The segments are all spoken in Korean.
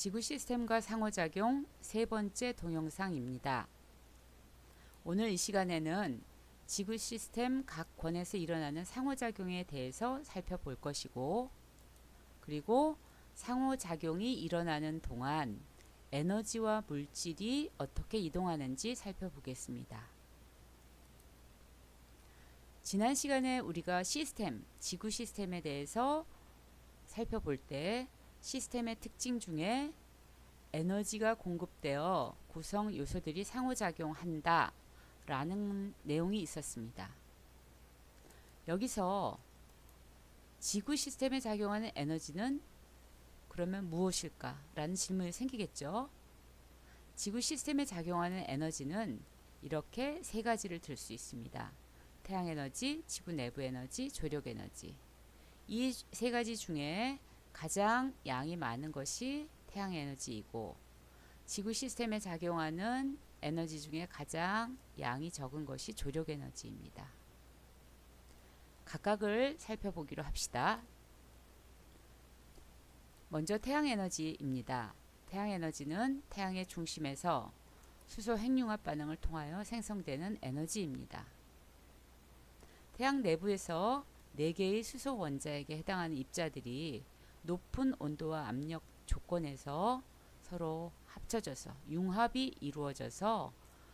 지구 시스템과 상호작용 세 번째 동영상입니다. 오늘 이 시간에는 지구 시스템 각 권에서 일어나는 상호작용에 대해서 살펴볼 것이고, 그리고 상호작용이 일어나는 동안 에너지와 물질이 어떻게 이동하는지 살펴보겠습니다. 지난 시간에 우리가 시스템, 지구 시스템에 대해서 살펴볼 때 시스템의 특징 중에 에너지가 공급되어 구성 요소들이 상호작용한다 라는 내용이 있었습니다. 여기서 지구 시스템에 작용하는 에너지는 그러면 무엇일까? 라는 질문이 생기겠죠. 지구 시스템에 작용하는 에너지는 이렇게 세 가지를 들 수 있습니다. 태양 에너지, 지구 내부 에너지, 조력 에너지. 이 세 가지 중에 가장 양이 많은 것이 태양 에너지이고 지구 시스템에 작용하는 에너지 중에 가장 양이 적은 것이 조력 에너지입니다. 각각을 살펴보기로 합시다. 먼저 태양 에너지입니다. 태양 에너지는 태양의 중심에서 수소 핵융합 반응을 통하여 생성되는 에너지입니다. 태양 내부에서 4개의 수소 원자에게 해당하는 입자들이 높은 온도와 압력 조건에서 서로 합쳐져서 융합이 이루어져서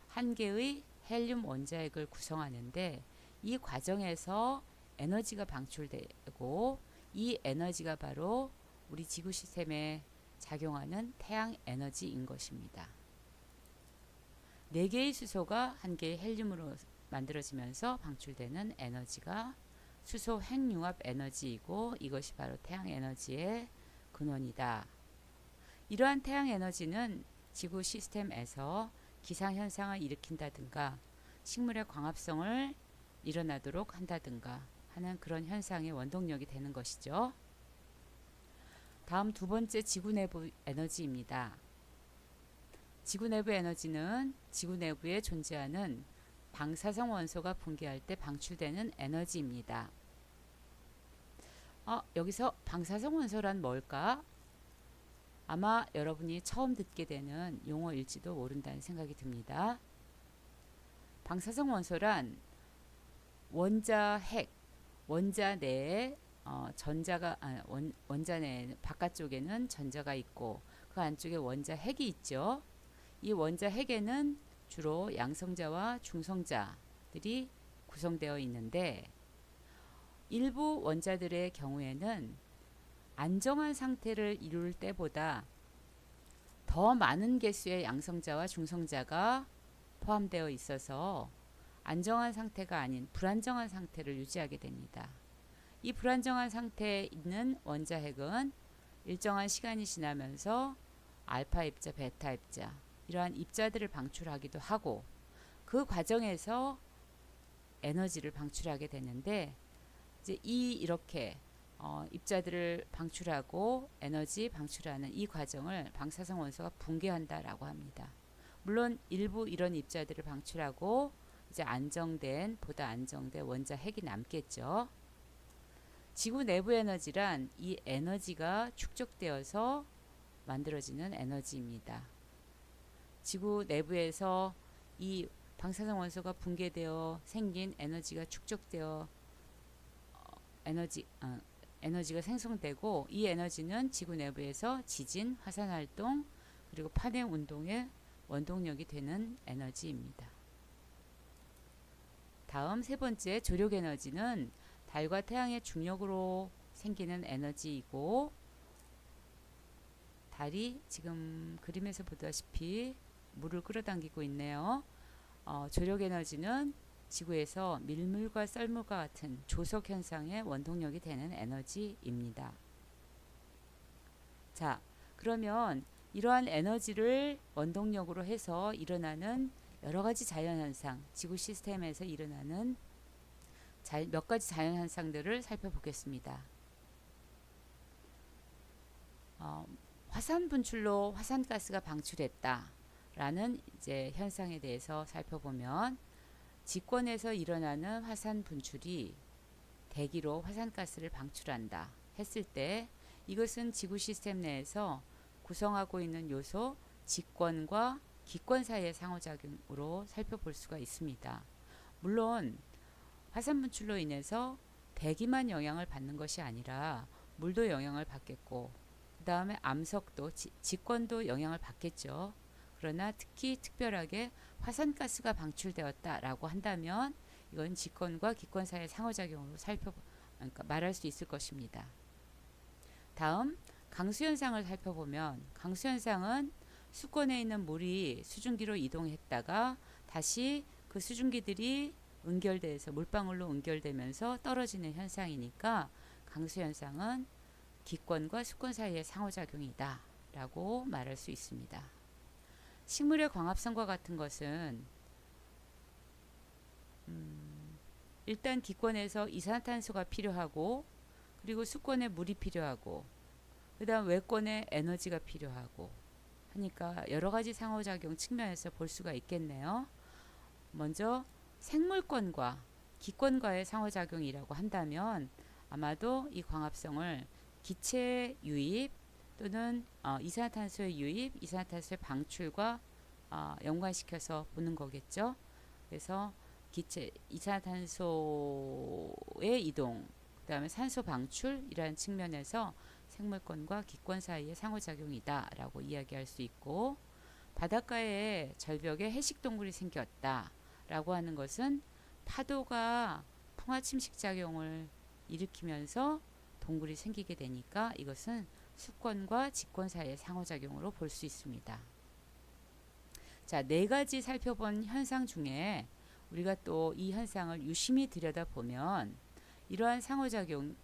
한 개의 헬륨 원자핵을 구성하는데 이 과정에서 에너지가 방출되고 이 에너지가 바로 우리 지구 시스템에 작용하는 태양 에너지인 것입니다. 네 개의 수소가 한 개의 헬륨으로 만들어지면서 방출되는 에너지가 수소 핵융합 에너지이고 이것이 바로 태양 에너지의 근원이다. 이러한 태양 에너지는 지구 시스템에서 기상 현상을 일으킨다든가 식물의 광합성을 일어나도록 한다든가 하는 그런 현상의 원동력이 되는 것이죠. 다음 두 번째 지구 내부 에너지입니다. 지구 내부 에너지는 지구 내부에 존재하는 방사성 원소가 붕괴할 때 방출되는 에너지입니다. 어, 여기서 방사성 원소란 뭘까? 아마 여러분이 처음 듣게 되는 용어일지도 모른다는 생각이 듭니다. 방사성 원소란 원자 핵, 원자 내에 어, 전자가 아, 원, 원자 내 바깥쪽에는 전자가 있고 그 안쪽에 원자 핵이 있죠. 이 원자 핵에는 주로 양성자와 중성자들이 구성되어 있는데 일부 원자들의 경우에는 안정한 상태를 이룰 때보다 더 많은 개수의 양성자와 중성자가 포함되어 있어서 안정한 상태가 아닌 불안정한 상태를 유지하게 됩니다. 이 불안정한 상태에 있는 원자핵은 일정한 시간이 지나면서 알파 입자, 베타 입자 이러한 입자들을 방출하기도 하고 그 과정에서 에너지를 방출하게 되는데 이제 이 이렇게 어, 입자들을 방출하고 에너지 방출하는 이 과정을 방사성 원소가 붕괴한다라고 합니다. 물론 일부 이런 입자들을 방출하고 이제 안정된 보다 안정된 원자 핵이 남겠죠. 지구 내부 에너지란 이 에너지가 축적되어서 만들어지는 에너지입니다. 지구 내부에서 이 방사성 원소가 붕괴되어 생긴 에너지가 축적되어 어, 에너지 어, 에너지가 생성되고 이 에너지는 지구 내부에서 지진, 화산 활동 그리고 파행 운동의 원동력이 되는 에너지입니다. 다음 세 번째 조력 에너지는 달과 태양의 중력으로 생기는 에너지이고 달이 지금 그림에서 보다시피 물을 끌어당기고 있네요. 어, 조력 에너지는 지구에서 밀물과 썰물과 같은 조석 현상의 원동력이 되는 에너지입니다. 자, 그러면 이러한 에너지를 원동력으로 해서 일어나는 여러 가지 자연 현상, 지구 시스템에서 일어나는 자, 몇 가지 자연 현상들을 살펴보겠습니다. 어, 화산 분출로 화산가스가 방출했다 라는 이제 현상에 대해서 살펴보면 직권에서 일어나는 화산 분출이 대기로 화산가스를 방출한다 했을 때 이것은 지구 시스템 내에서 구성하고 있는 요소 직권과 기권 사이의 상호작용으로 살펴볼 수가 있습니다. 물론 화산 분출로 인해서 대기만 영향을 받는 것이 아니라 물도 영향을 받겠고 그 다음에 암석도 지, 직권도 영향을 받겠죠. 그러나 특히 특별하게 화산가스가 방출되었다라고 한다면 이건 직권과 기권 사이의 상호작용으로 살펴 그러니까 말할 수 있을 것입니다. 다음 강수 현상을 살펴보면 강수 현상은 수권에 있는 물이 수증기로 이동했다가 다시 그 수증기들이 응결돼서 물방울로 응결되면서 떨어지는 현상이니까 강수 현상은 기권과 수권 사이의 상호작용이다 라고 말할 수 있습니다. 식물의 광합성과 같은 것은 음, 일단 기권에서 이산화탄소가 필요하고 그리고 수권에 물이 필요하고 그 다음 외권에 에너지가 필요하고 하니까 여러 가지 상호작용 측면에서 볼 수가 있겠네요. 먼저 생물권과 기권과의 상호작용이라고 한다면 아마도 이 광합성을 기체 유입 또는 어, 이산화탄소의 유입, 이산화탄소의 방출과 어, 연관시켜서 보는 거겠죠. 그래서 기체 이산화탄소의 이동, 그다음에 산소 방출이라는 측면에서 생물권과 기권 사이의 상호작용이다라고 이야기할 수 있고 바닷가에 절벽에 해식 동굴이 생겼다라고 하는 것은 파도가 풍화 침식 작용을 일으키면서 동굴이 생기게 되니까 이것은 수권과 직권 사이의 상호작용으로 볼 수 있습니다. 자, 네 가지 살펴본 현상 중에 우리가 또 이 현상을 유심히 들여다보면 이러한 상호작용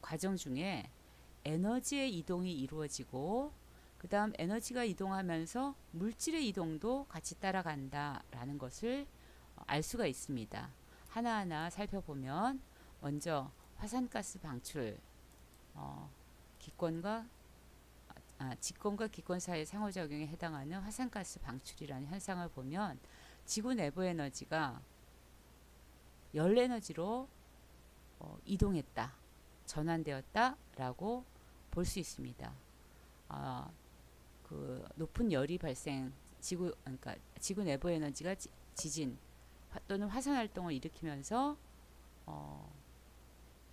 과정 중에 에너지의 이동이 이루어지고 그 다음 에너지가 이동하면서 물질의 이동도 같이 따라간다라는 것을 알 수가 있습니다. 하나하나 살펴보면 먼저 화산가스 방출, 어, 기권과 아, 직권과 기권 사이의 상호작용에 해당하는 화산가스 방출이라는 현상을 보면 지구 내부 에너지가 열 에너지로 어, 이동했다, 전환되었다라고 볼 수 있습니다. 아, 그 높은 열이 발생, 지구 그러니까 지구 내부 에너지가 지, 진 또는 화산 활동을 일으키면서 어,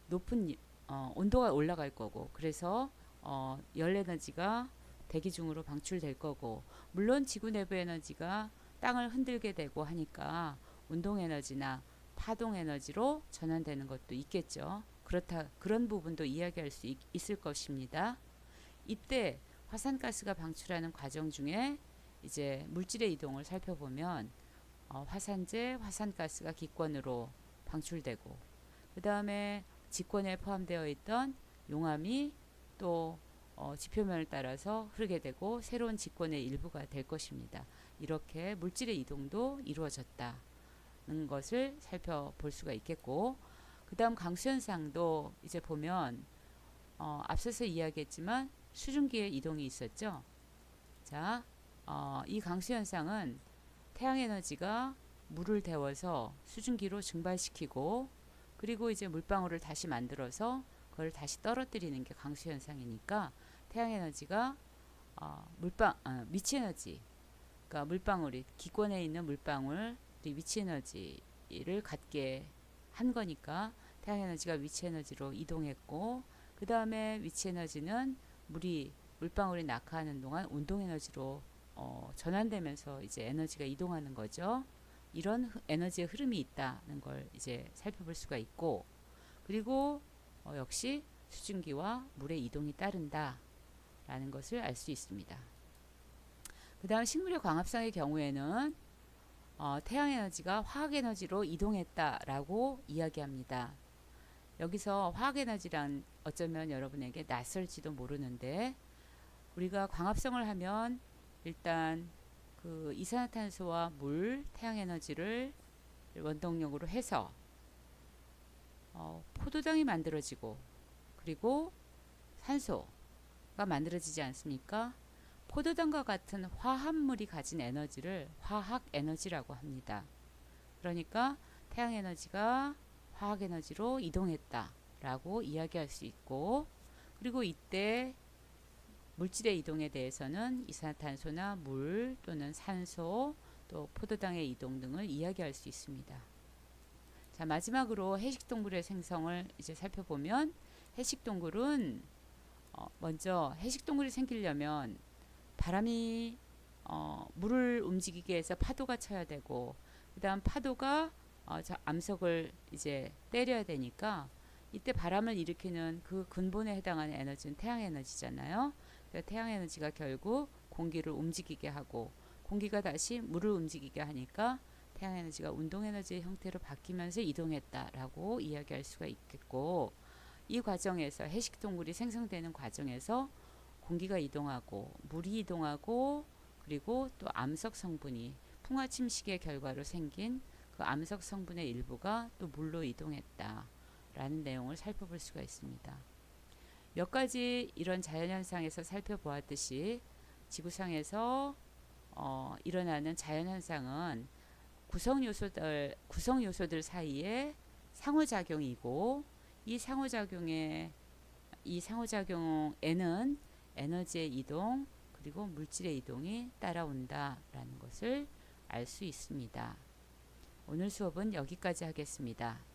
높은 어, 온도가 올라갈 거고 그래서 어, 열 에너지가 대기 중으로 방출될 거고 물론 지구 내부 에너지가 땅을 흔들게 되고 하니까 운동 에너지나 파동 에너지로 전환되는 것도 있겠죠. 그렇다 그런 부분도 이야기할 수 있, 있을 것입니다. 이때 화산가스가 방출하는 과정 중에 이제 물질의 이동을 살펴보면 어, 화산재, 화산가스가 기권으로 방출되고 그 다음에 직권에 포함되어 있던 용암이 또 어, 지표면을 따라서 흐르게 되고 새로운 직권의 일부가 될 것입니다. 이렇게 물질의 이동도 이루어졌다는 것을 살펴볼 수가 있겠고 그 다음 강수현상도 이제 보면 어, 앞서서 이야기했지만 수증기의 이동이 있었죠. 자, 어, 이 강수현상은 태양에너지가 물을 데워서 수증기로 증발시키고 그리고 이제 물방울을 다시 만들어서 그걸 다시 떨어뜨리는 게 강수 현상이니까 태양 에너지가 어, 물방 아, 미치 에너지 그러니까 물방울이 기권에 있는 물방울이 위치 에너지를 갖게 한 거니까 태양 에너지가 위치 에너지로 이동했고 그 다음에 위치 에너지는 물이 물방울이 낙하하는 동안 운동 에너지로 어, 전환되면서 이제 에너지가 이동하는 거죠. 이런 에너지의 흐름이 있다는 걸 이제 살펴볼 수가 있고 그리고 어, 역시 수증기와 물의 이동이 따른다 라는 것을 알 수 있습니다. 그 다음 식물의 광합성의 경우에는 어, 태양에너지가 화학에너지로 이동했다라고 이야기합니다. 여기서 화학에너지란 어쩌면 여러분에게 낯설지도 모르는데 우리가 광합성을 하면 일단 그 이산화탄소와 물, 태양 에너지를 원동력으로 해서 어, 포도당이 만들어지고 그리고 산소가 만들어지지 않습니까? 포도당과 같은 화합물이 가진 에너지를 화학 에너지라고 합니다. 그러니까 태양 에너지가 화학 에너지로 이동했다라고 이야기할 수 있고 그리고 이때 물질의 이동에 대해서는 이산화탄소나 물 또는 산소 또 포도당의 이동 등을 이야기할 수 있습니다. 자, 마지막으로 해식동물의 생성을 이제 살펴보면 해식동물은 어, 먼저 해식동물이 생기려면 바람이 어, 물을 움직이게 해서 파도가 쳐야 되고 그다음 파도가 어, 저 암석을 이제 때려야 되니까 이때 바람을 일으키는 그 근본에 해당하는 에너지는 태양 에너지잖아요. 그래서 태양 에너지가 결국 공기를 움직이게 하고 공기가 다시 물을 움직이게 하니까 태양 에너지가 운동 에너지의 형태로 바뀌면서 이동했다라고 이야기할 수가 있겠고 이 과정에서 해식 동물이 생성되는 과정에서 공기가 이동하고 물이 이동하고 그리고 또 암석 성분이 풍화 침식의 결과로 생긴 그 암석 성분의 일부가 또 물로 이동했다라는 내용을 살펴볼 수가 있습니다. 몇 가지 이런 자연현상에서 살펴보았듯이 지구상에서 어, 일어나는 자연현상은 구성 요소들 구성 요소들 사이에 상호작용이고 이 상호작용에 이 상호작용에는 에너지의 이동 그리고 물질의 이동이 따라온다라는 것을 알 수 있습니다. 오늘 수업은 여기까지 하겠습니다.